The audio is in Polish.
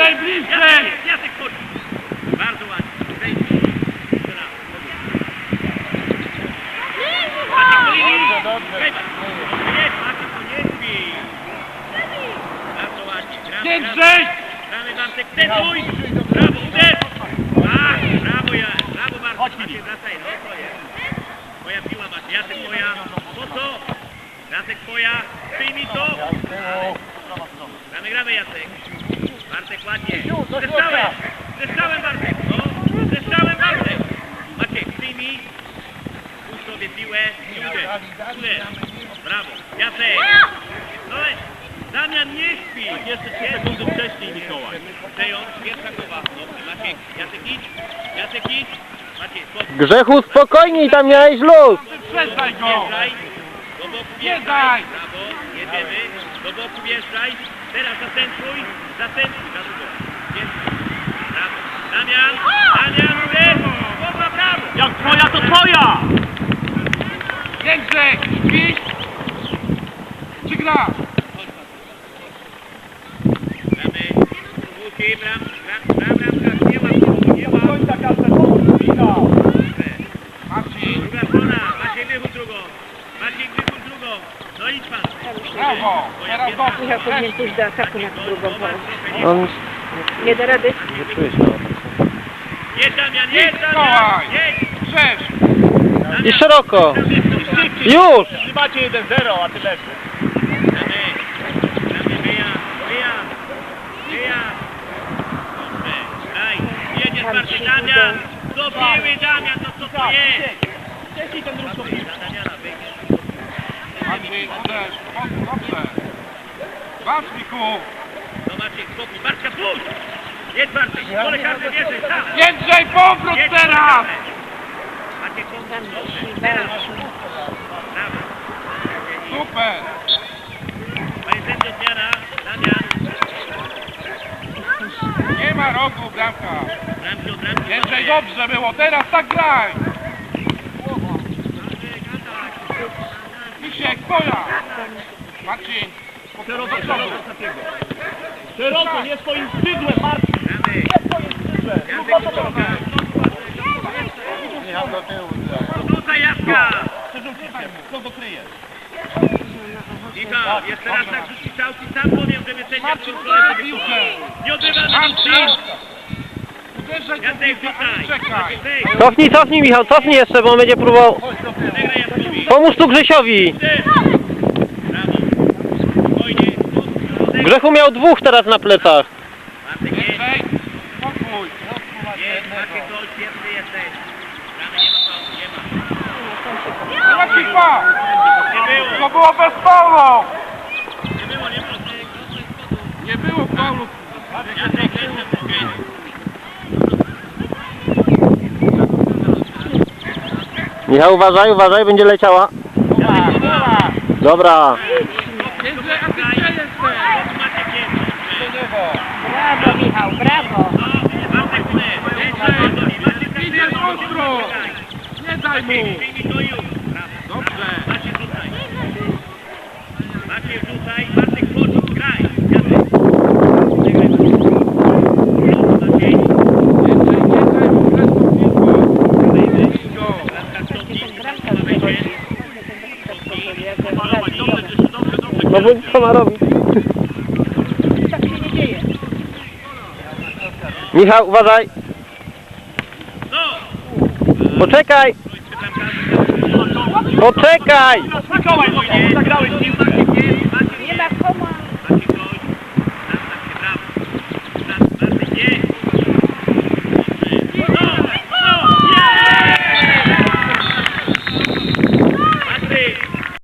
Bliżej, bliżej! Jacek. Bardzo ładnie. Bardzo ładnie. Gramy, Bartek, detuj. Brawo, uderz. Tak, brawo, ja. Brawo. Maciek, wracaj. No, to jest. Moja piła, Maciek. Jacek, moja. Po co? Jacek, twoja. Przyjmij to. Gramy, gramy, Jacek. Bartek, ładnie. Zestałem. Zestałem, Bartek. No, zestałem, Bartek. Maciek, przyjmij. Puść sobie piłę i uderz. Uderz. Brawo. Jacek. No, Damian nie śpi. Jeszcze 3 sekundy wcześniej, Mikołaj. Przejąć, pierwsza głowa. Dobrze, Maciek. Jacek idź. Jacek idź. Maciek, spokój. Grzechu, spokojniej, tam miałeś luz. Wyprzedzaj go! Do boku Wjeżdżaj. Brawo, jedziemy. Do boku wjeżdżaj. Teraz zacentruj. Zacentruj. Za długo. Brawo. Damian. Damian. Głowa, brawo. Jak twoja, to twoja. Jędrzej, śpisz? Czy gra? Gramy. Łuki, bram, bram, bram, bram, nie ma, nie ma. Dobrze. Marcin, Druga strona. Maciej wychód drugą. Maciej wychód drugą. No idź pan. brawo! Teraz dobrze. Michał powinien pójść do ataku na drugą Zobacz, porę. trochę nie- On Nie da rady. nie czuje się na Jedź Damian, jedź Damian. Jedź. Przecież! I szeroko. Już! Trzymacie 1-0, a ty Bartek, Damian. Do piły, Damian, no co to jest? Drugą piłę. Damiana, wyjdziesz. Marcin, uderz! Dobrze! Walcz, Miku! Zobaczcie, spokój, Bartka, puść! Jedź Bartek, pole karne bierzesz, tam. Jędrzej, powrót Jedź, teraz! Macie kontakt, Tam dobrze, się teraz. Brawo. Super! Panie sędzio, zmiana, Damian. Nie ma rogu, bramka! Bramki. Jędrzej, dobrze było, teraz tak graj! Twoja! Marcin! Szeroko, szeroko. Szeroko, nie swoim skrzydłem, Marcin. Gramy. Jacek Kuczonka. Tutaj Jacka. Co dokryje? Michał, jeszcze raz tak rzuci całki, sam powiem, żeby sędzia Marcin, piłkę! cofnął. Nie odbywamy Marcin! Czekaj! Cofnij, cofnij Michał, cofnij jeszcze, bo on będzie próbował. Pomóż tu Grzesiowi. Grzechu miał dwóch teraz na plecach. Jędrzej, spokój! Było. To było bez faulu! Nie było, nie było. Nie było faulu! Jacek, jeszcze bliżej. Michał, uważaj, uważaj, będzie leciała. Dobra. Brawo, Michał, brawo. Ostro! Nie daj mu! Dobrze! Maciej rzucaj. Maciej rzucaj. Bartek wchodzi. Graj. Jacek. Zagraj, Maciej. Maciej. Jędrzej, nie daj mu grać tą piłką! Idź go! Bramka stopni. Bramka Ma wejście. No bo co ma robić? Tak się nie dzieje. Michał, uważaj. Poczekaj. Poczekaj. Zagrałeś piłkę.